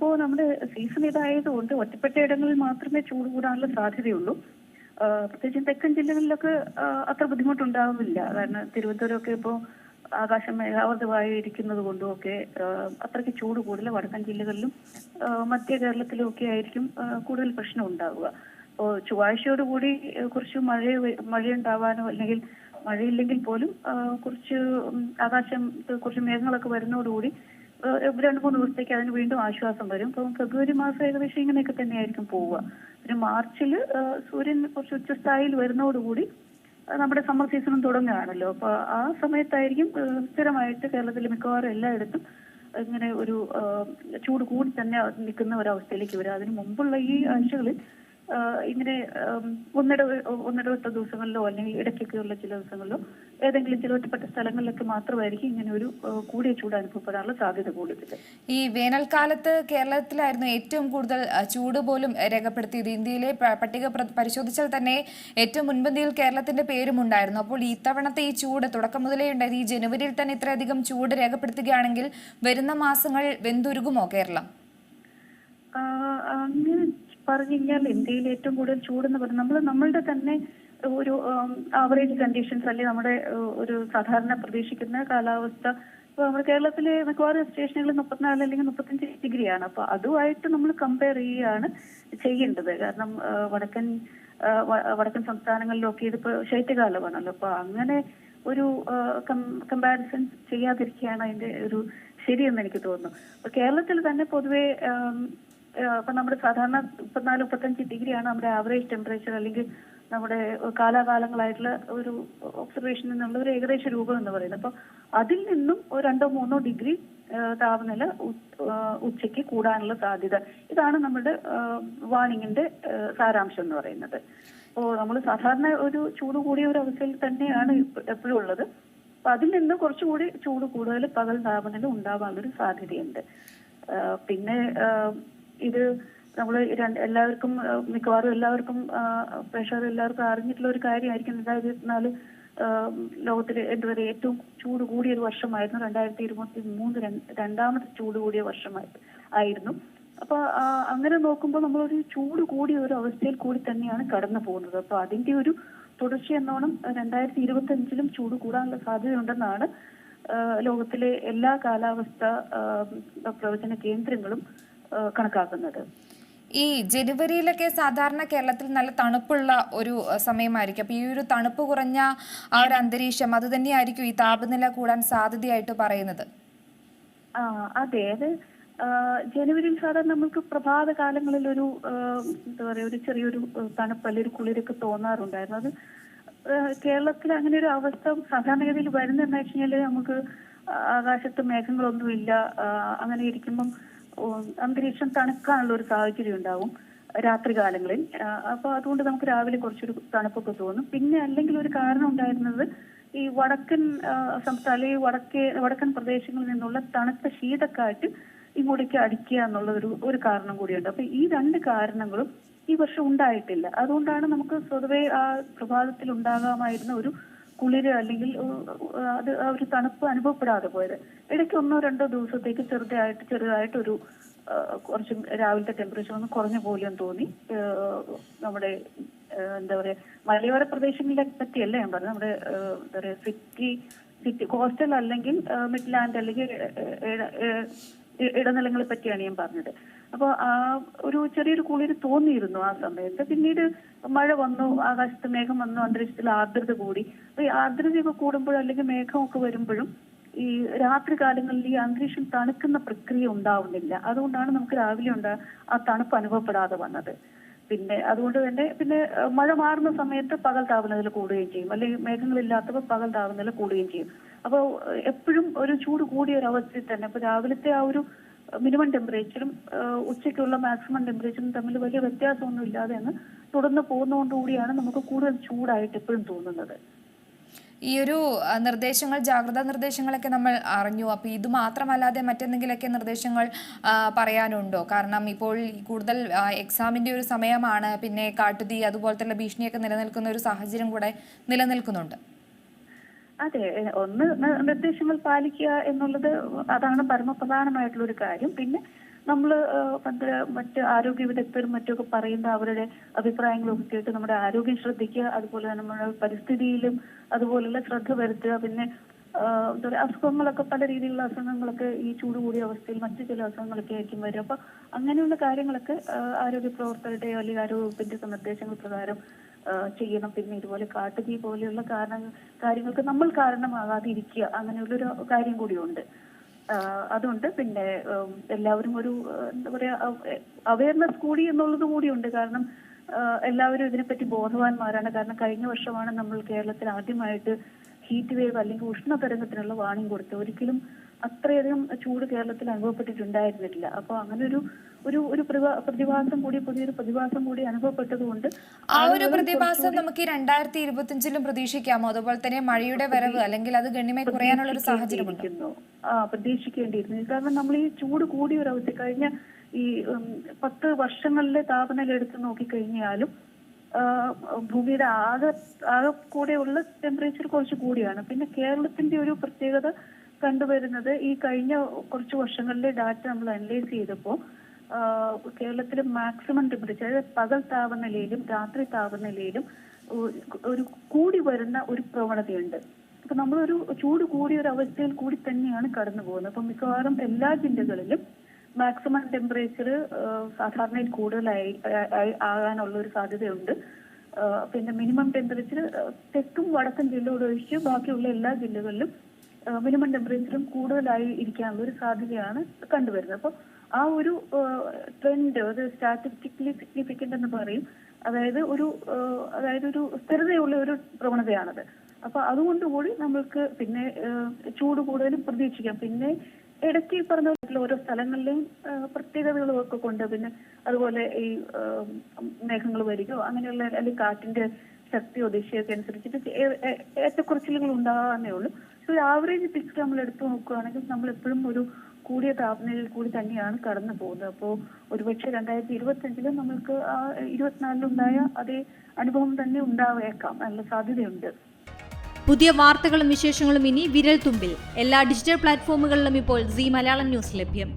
ഇപ്പോ നമ്മുടെ സീസൺ ഇതായതുകൊണ്ട് ഒറ്റപ്പെട്ട ഇടങ്ങളിൽ മാത്രമേ ചൂട് കൂടാനുള്ള സാധ്യതയുള്ളൂ. പ്രത്യേകിച്ചും തെക്കൻ ജില്ലകളിലൊക്കെ അത്ര ബുദ്ധിമുട്ടുണ്ടാവില്ല. കാരണം തിരുവനന്തപുരമൊക്കെ ഇപ്പോ ആകാശം മേഘാവൃതമായി ഇരിക്കുന്നത് കൊണ്ടും ഒക്കെ അത്രയ്ക്ക് ചൂട് കൂടുതൽ വടക്കൻ ജില്ലകളിലും മധ്യ കേരളത്തിലും ഒക്കെ ആയിരിക്കും കൂടുതൽ പ്രശ്നം ഉണ്ടാവുക. അപ്പോൾ ചൊവ്വാഴ്ചയോടുകൂടി കൂടി കുറച്ച് മഴ മഴയുണ്ടാവാനോ അല്ലെങ്കിൽ മഴയില്ലെങ്കിൽ പോലും കുറച്ച് ആകാശം കുറച്ച് മേഘങ്ങളൊക്കെ വരുന്നതോടുകൂടി രണ്ട് മൂന്ന് ദിവസത്തേക്ക് അതിന് വീണ്ടും ആശ്വാസം വരും. അപ്പം ഫെബ്രുവരി മാസം ഏകദേശം ഇങ്ങനെയൊക്കെ തന്നെയായിരിക്കും പോവുക. പിന്നെ മാർച്ചിൽ സൂര്യൻ കുറച്ച് ഉച്ചസ്ഥായിയിൽ വരുന്നതോടുകൂടി നമ്മുടെ സമ്മർ സീസണും തുടങ്ങുകയാണല്ലോ. അപ്പൊ ആ സമയത്തായിരിക്കും സ്ഥിരമായിട്ട് കേരളത്തിൽ മിക്കവാറും എല്ലായിടത്തും ഇങ്ങനെ ഒരു ചൂട് കൂടി തന്നെ നിൽക്കുന്ന ഒരു അവസ്ഥയിലേക്ക് വരും അതിന് മുമ്പുള്ള ഈ ആഴ്ചകളിൽ ഇങ്ങനെ ഒന്നിട ഒന്നിടവിട്ട ദിവസങ്ങളിലോ അല്ലെങ്കിൽ ഇടയ്ക്കൊക്കെയുള്ള ചില ദിവസങ്ങളിലോ ഏതെങ്കിലും ചില ഒറ്റപ്പെട്ട സ്ഥലങ്ങളിലൊക്കെ മാത്രമായിരിക്കും ഇങ്ങനെ ഒരു കൂടിയ ചൂട് അനുഭവപ്പെടാനുള്ള സാധ്യത കൂടുതൽ ഈ വേനൽക്കാലത്ത് കേരളത്തിലായിരുന്നു ഏറ്റവും കൂടുതൽ ചൂട് പോലും രേഖപ്പെടുത്തിയത്. ഇന്ത്യയിലെ പട്ടിക പരിശോധിച്ചാൽ തന്നെ ഏറ്റവും മുൻപന്തിയിൽ കേരളത്തിന്റെ പേരും ഉണ്ടായിരുന്നു. അപ്പോൾ ഈ തവണത്തെ ഈ ചൂട് തുടക്കം മുതലേ ഉണ്ടായത് ഈ ജനുവരിയിൽ തന്നെ ഇത്രയധികം ചൂട് രേഖപ്പെടുത്തുകയാണെങ്കിൽ വരുന്ന മാസങ്ങൾ വെന്തുരുകുമോ കേരളം? അങ്ങനെ പറഞ്ഞു കഴിഞ്ഞാൽ ഇന്ത്യയിൽ ഏറ്റവും കൂടുതൽ ചൂടെന്ന് പറഞ്ഞാൽ നമ്മൾ നമ്മളുടെ തന്നെ ഒരു ആവറേജ് കണ്ടീഷൻസ് അല്ലെങ്കിൽ നമ്മുടെ ഒരു സാധാരണ പ്രതീക്ഷിക്കുന്ന കാലാവസ്ഥ. ഇപ്പൊ നമ്മുടെ കേരളത്തിലെ മിക്കവാറും സ്റ്റേഷനുകളിൽ മുപ്പത്തിനാല് അല്ലെങ്കിൽ മുപ്പത്തഞ്ച് ഡിഗ്രിയാണ് അപ്പൊ അതുമായിട്ട് നമ്മൾ കമ്പയർ ചെയ്യുകയാണ് ചെയ്യേണ്ടത്. കാരണം വടക്കൻ വടക്കൻ സംസ്ഥാനങ്ങളിലൊക്കെ ഇതിപ്പോ ശൈത്യകാലമാണല്ലോ അപ്പൊ അങ്ങനെ ഒരു കമ്പാരിസൺ ചെയ്യാതിരിക്കുകയാണ് അതിന്റെ ഒരു ശരിയെന്ന് എനിക്ക് തോന്നുന്നു. കേരളത്തിൽ തന്നെ പൊതുവെ ആം, അപ്പൊ നമ്മുടെ സാധാരണ മുപ്പത്തിനാല് മുപ്പത്തഞ്ച് ഡിഗ്രിയാണ് നമ്മുടെ ആവറേജ് ടെമ്പറേച്ചർ അല്ലെങ്കിൽ നമ്മുടെ കാലാകാലങ്ങളായിട്ടുള്ള ഒരു ഒബ്സർവേഷനിൽ നിന്നുള്ള ഒരു ഏകദേശ രൂപം എന്ന് പറയുന്നത്. അപ്പൊ അതിൽ നിന്നും ഒരു രണ്ടോ മൂന്നോ ഡിഗ്രി താപനില ഉച്ചയ്ക്ക് കൂടാനുള്ള സാധ്യത. ഇതാണ് നമ്മുടെ വാണിങ്ങിന്റെ സാരാംശം എന്ന് പറയുന്നത്. അപ്പോൾ നമ്മൾ സാധാരണ ഒരു ചൂട് കൂടിയ ഒരു അവസ്ഥയിൽ തന്നെയാണ് എപ്പോഴും ഉള്ളത്. അപ്പൊ അതിൽ നിന്ന് കുറച്ചുകൂടി ചൂട് കൂടുതൽ പകൽ താപനില ഉണ്ടാവാനുള്ള ഒരു സാധ്യതയുണ്ട്. പിന്നെ ഇത് നമ്മൾ എല്ലാവർക്കും മിക്കവാറും എല്ലാവർക്കും പ്രഷർ എല്ലാവർക്കും അറിഞ്ഞിട്ടുള്ള ഒരു കാര്യമായിരിക്കും. രണ്ടായിരത്തി ഇരുപത്തിനാല് ലോകത്തിലെ ഏറ്റവും ചൂട് കൂടിയ ഒരു വർഷമായിരുന്നു രണ്ടായിരത്തി ഇരുപത്തി മൂന്ന് രണ്ട് രണ്ടാമത്തെ ചൂട് കൂടിയ വർഷമായി ആയിരുന്നു. അപ്പൊ അങ്ങനെ നോക്കുമ്പോൾ നമ്മളൊരു ചൂട് കൂടിയ ഒരു അവസ്ഥയിൽ കൂടി തന്നെയാണ് കടന്നു പോകുന്നത്. അപ്പൊ അതിന്റെ ഒരു തുടർച്ച എന്നോണം രണ്ടായിരത്തി ഇരുപത്തി അഞ്ചിലും ചൂട് കൂടാനുള്ള സാധ്യതയുണ്ടെന്നാണ് ലോകത്തിലെ എല്ലാ കാലാവസ്ഥ പ്രവചന കേന്ദ്രങ്ങളും കണക്കാക്കുന്നത്. ഈ ജനുവരിയിലൊക്കെ സാധാരണ കേരളത്തിൽ നല്ല തണുപ്പുള്ള ഒരു സമയമായിരിക്കും. അപ്പോൾ ഈ ഒരു തണുപ്പ് കുറഞ്ഞ ആ ഒരു അന്തരീക്ഷം അത് തന്നെയായിരിക്കും ഈ താപനില കൂടാൻ സാധ്യതയായിട്ട് പറയുന്നത്. ആ അതെ. അത് ജനുവരിയിൽ സാധാരണ നമുക്ക് പ്രഭാത കാലങ്ങളിൽ ഒരു എന്താ പറയാ ഒരു ചെറിയൊരു തണുപ്പ് അല്ലെങ്കിൽ ഒരു കുളിരൊക്കെ തോന്നാറുണ്ടായിരുന്നു. അത് കേരളത്തിൽ അങ്ങനെ ഒരു അവസ്ഥ സാധാരണഗതിയിൽ വരുന്നതെന്ന് വെച്ച് കഴിഞ്ഞാൽ നമുക്ക് ആകാശത്ത് മേഘങ്ങളൊന്നുമില്ല. അങ്ങനെ ഇരിക്കുമ്പം അന്തരീക്ഷം തണുക്കാനുള്ള ഒരു സാഹചര്യം ഉണ്ടാവും രാത്രി കാലങ്ങളിൽ. ആ, അപ്പൊ അതുകൊണ്ട് നമുക്ക് രാവിലെ കുറച്ചൊരു തണുപ്പൊക്കെ തോന്നും. പിന്നെ അല്ലെങ്കിൽ ഒരു കാരണം ഉണ്ടായിരുന്നത് ഈ വടക്കൻ സംസ്ഥാന അല്ലെങ്കിൽ വടക്കേ വടക്കൻ പ്രദേശങ്ങളിൽ നിന്നുള്ള തണുത്ത ശീതക്കാറ്റ് ഇങ്ങോട്ടേക്ക് അടിക്കുക എന്നുള്ള ഒരു ഒരു കാരണം കൂടിയുണ്ട്. അപ്പൊ ഈ രണ്ട് കാരണങ്ങളും ഈ വർഷം ഉണ്ടായിട്ടില്ല. അതുകൊണ്ടാണ് നമുക്ക് സ്വതവേ ആ പ്രഭാതത്തിൽ ഉണ്ടാകാമായിരുന്ന ഒരു കുളിര് അല്ലെങ്കിൽ അത് ആ ഒരു തണുപ്പ് അനുഭവപ്പെടാതെ പോയത്. ഇടയ്ക്ക് ഒന്നോ രണ്ടോ ദിവസത്തേക്ക് ചെറുതായിട്ട് ചെറുതായിട്ട് ഒരു ആ, കുറച്ച് രാവിലത്തെ ടെമ്പറേച്ചർ ഒന്ന് കുറഞ്ഞ പോലെയും തോന്നി. നമ്മുടെ എന്താ പറയാ മലയോര പ്രദേശങ്ങളെ പറ്റിയല്ല ഞാൻ പറഞ്ഞത്. നമ്മുടെ എന്താ പറയാ സിറ്റി സിറ്റി കോസ്റ്റൽ അല്ലെങ്കിൽ മിഡ്ലാൻഡ് അല്ലെങ്കിൽ ഇടനിലങ്ങളെ പറ്റിയാണ് ഞാൻ പറഞ്ഞത്. അപ്പൊ ആ ഒരു ചെറിയൊരു കുളിര് തോന്നിയിരുന്നു ആ സമയത്ത്. പിന്നീട് മഴ വന്നു ആകാശത്ത് മേഘം വന്നു അന്തരീക്ഷത്തിൽ ആർദ്രത കൂടി. അപ്പൊ ഈ ആർദ്രതയൊക്കെ കൂടുമ്പോഴും അല്ലെങ്കിൽ മേഘമൊക്കെ വരുമ്പോഴും ഈ രാത്രി കാലങ്ങളിൽ ഈ അന്തരീക്ഷം തണുക്കുന്ന പ്രക്രിയ ഉണ്ടാവുന്നില്ല. അതുകൊണ്ടാണ് നമുക്ക് രാവിലെ ഉണ്ടാ ആ തണുപ്പ് അനുഭവപ്പെടാതെ വന്നത്. പിന്നെ അതുകൊണ്ട് തന്നെ പിന്നെ മഴ മാറുന്ന സമയത്ത് പകൽ താപനില കൂടുകയും ചെയ്യും. അല്ലെങ്കിൽ മേഘങ്ങളില്ലാത്തപ്പോൾ പകൽ താപനില കൂടുകയും ചെയ്യും. അപ്പോൾ എപ്പോഴും ഒരു ചൂട് കൂടിയ ഒരു അവസ്ഥയിൽ തന്നെ. അപ്പൊ രാവിലത്തെ ആ ഒരു മിനിമം ടെമ്പറേച്ചറും ഉച്ചയ്ക്കുള്ള മാക്സിമം ടെമ്പറേച്ചറും തമ്മിൽ വലിയ വ്യത്യാസമൊന്നും ഇല്ലാതെ അങ്ങ് തുടർന്ന് പോകുന്നതുകൊണ്ടുകൂടിയാണ് നമുക്ക് കൂടുതൽ ചൂടായിട്ട് എപ്പോഴും തോന്നുന്നത്. ഈ ഒരു നിർദ്ദേശങ്ങൾ ജാഗ്രതാ നിർദ്ദേശങ്ങളൊക്കെ നമ്മൾ അറിഞ്ഞു. അപ്പോൾ ഇത് മാത്രമല്ലാതെ മറ്റെന്തെങ്കിലുമൊക്കെ നിർദ്ദേശങ്ങൾ പറയാനുണ്ടോ? കാരണം ഇപ്പോൾ കൂടുതൽ എക്സാമിന്റെ ഒരു സമയമാണ്. പിന്നെ കാട്ടുതീ അതുപോലത്തെ ഭീഷണിയൊക്കെ നിലനിൽക്കുന്ന ഒരു സാഹചര്യം കൂടെ നിലനിൽക്കുന്നുണ്ട്. അതെ ഒന്ന് നിർദ്ദേശങ്ങൾ പാലിക്കുക എന്നുള്ളത് അതാണ് പരമപ്രധാനമായിട്ടുള്ള ഒരു കാര്യം. പിന്നെ നമ്മൾ മറ്റ് ആരോഗ്യ വിദഗ്ധരും മറ്റൊക്കെ പറയുന്ന അവരുടെ അഭിപ്രായങ്ങളൊക്കെ കേട്ട് നമ്മുടെ ആരോഗ്യം ശ്രദ്ധിക്കുക അതുപോലെ തന്നെ നമ്മുടെ പരിസ്ഥിതിയിലും അതുപോലുള്ള ശ്രദ്ധ വരുത്തുക. പിന്നെ എന്താ പറയുക അസുഖങ്ങളൊക്കെ പല രീതിയിലുള്ള അസുഖങ്ങളൊക്കെ ഈ ചൂട് കൂടിയ അവസ്ഥയിൽ മറ്റു ചില അസുഖങ്ങളൊക്കെ ആയിരിക്കും വരും അപ്പൊ അങ്ങനെയുള്ള കാര്യങ്ങളൊക്കെ ആരോഗ്യ പ്രവർത്തകരുടെയോ അല്ലെങ്കിൽ ആരോഗ്യ വകുപ്പിന്റെ നിർദ്ദേശങ്ങൾ പ്രകാരം ചെയ്യണം. പിന്നെ ഇതുപോലെ കാട്ടുതീ പോലെയുള്ള കാരണം കാര്യങ്ങൾക്ക് നമ്മൾ കാരണമാകാതിരിക്കുക അങ്ങനെയുള്ളൊരു കാര്യം കൂടിയുണ്ട്. അതുണ്ട്. പിന്നെ എല്ലാവരും ഒരു എന്താ പറയാ അവയർനെസ് കൂടി എന്നുള്ളത് കൂടിയുണ്ട്. കാരണം എല്ലാവരും ഇതിനെപ്പറ്റി ബോധവാന്മാരാണ്. കാരണം കഴിഞ്ഞ വർഷമാണ് നമ്മൾ കേരളത്തിൽ ആദ്യമായിട്ട് ഹീറ്റ് വേവ് അല്ലെങ്കിൽ ഉഷ്ണതരംഗത്തിനുള്ള വാണിംഗ് കൊടുത്തത്. ഒരിക്കലും അത്രയധികം ചൂട് കേരളത്തിൽ അനുഭവപ്പെട്ടിട്ടുണ്ടായിരുന്നില്ല. അപ്പോൾ അങ്ങനെ ഒരു ഒരു പ്രതിഭാസം കൂടി പുതിയൊരു പ്രതിഭാസം കൂടി അനുഭവപ്പെട്ടതുകൊണ്ട് ആ ഒരു പ്രതിഭാസം നമുക്ക് ഈ രണ്ടായിരത്തി ഇരുപത്തിയഞ്ചിലും പ്രതീക്ഷിക്കാമോ? അതുപോലെ തന്നെ മഴയുടെ വരവ് അല്ലെങ്കിൽ അത് ഗണ്യമായി കുറയാനുള്ള ഒരു സാഹചര്യം. ആ പ്രതീക്ഷിക്കേണ്ടിയിരുന്നു. കാരണം നമ്മൾ ഈ ചൂട് കൂടിയ ഒരു അവസ്ഥ കഴിഞ്ഞ ഈ പത്ത് വർഷങ്ങളിലെ താപനില എടുത്ത് നോക്കിക്കഴിഞ്ഞാലും ഭൂമിയുടെ ആകെ ആകെ കൂടെയുള്ള ടെമ്പറേച്ചർ കുറച്ച് കൂടിയാണ്. പിന്നെ കേരളത്തിന്റെ ഒരു പ്രത്യേകത കണ്ടുവരുന്നത് ഈ കഴിഞ്ഞ കുറച്ച് വർഷങ്ങളിലെ ഡാറ്റ നമ്മൾ അനലൈസ് ചെയ്തപ്പോൾ കേരളത്തിൽ മാക്സിമം ടെമ്പറേച്ചർ അതായത് പകൽ താപനിലയിലും രാത്രി താപനിലയിലും ഒരു- കൂടി വരുന്ന ഒരു പ്രവണതയുണ്ട്. അപ്പൊ നമ്മളൊരു ചൂട് കൂടിയ ഒരു അവസ്ഥയിൽ കൂടി തന്നെയാണ് കടന്നു പോകുന്നത്. അപ്പൊ മിക്കവാറും എല്ലാ ജില്ലകളിലും മാക്സിമം ടെമ്പറേച്ചർ സാധാരണയിൽ കൂടുതലായി ആകാനുള്ള ഒരു സാധ്യതയുണ്ട്. പിന്നെ മിനിമം ടെമ്പറേച്ചർ തെക്കും വടക്കൻ ജില്ലയോട് ഒഴിച്ച് ബാക്കിയുള്ള എല്ലാ ജില്ലകളിലും മിനിമം ടെമ്പറേച്ചറും കൂടുതലായി ഇരിക്കാനുള്ള ഒരു സാധ്യതയാണ് കണ്ടുവരുന്നത്. അപ്പോൾ ആ ഒരു ട്രെൻഡ് അത് സ്റ്റാറ്റിസ്റ്റിക്കലി സിഗ്നിഫിക്കന്റ് എന്ന് പറയും. അതായത് ഒരു അതായത് ഒരു സ്ഥിരതയുള്ള ഒരു പ്രവണതയാണത്. അപ്പൊ അതുകൊണ്ട് കൂടി നമ്മൾക്ക് പിന്നെ ചൂട് കൂടുതലും പ്രതീക്ഷിക്കാം. പിന്നെ ഇടയ്ക്ക് ഈ പറഞ്ഞ ഓരോ സ്ഥലങ്ങളിലെയും പ്രത്യേകതകളും ഒക്കെ കൊണ്ട് പിന്നെ അതുപോലെ ഈ മേഘങ്ങൾ വരികയോ അങ്ങനെയുള്ള അല്ലെങ്കിൽ കാറ്റിന്റെ ശക്തിയോ ദിശയൊക്കെ അനുസരിച്ചിട്ട് ഏറ്റക്കുറച്ചിലുകൾ ഉണ്ടാകാന്നേ ഉള്ളൂ. ഒരു ആവറേജ് പിക്ചർ നമ്മൾ എടുത്തു നോക്കുകയാണെങ്കിൽ നമ്മൾ എപ്പോഴും ഒരു കൂടിയ താപനിലയിൽ കൂടി തന്നെയാണ് കടന്നു പോകുന്നത്. അപ്പോൾ ഒരുപക്ഷെ രണ്ടായിരത്തി ഇരുപത്തി അഞ്ചിലും നമ്മൾക്ക് ഇരുപത്തിനാലിലുണ്ടായ അതേ അനുഭവം തന്നെ ഉണ്ടാവേക്കാം നല്ല സാധ്യതയുണ്ട്. പുതിയ വാർത്തകളും വിശേഷങ്ങളും ഇനി വിരൽ തുമ്പിൽ എല്ലാ ഡിജിറ്റൽ പ്ലാറ്റ്ഫോമുകളിലും ഇപ്പോൾ സി മലയാളം ന്യൂസ് ലഭ്യം.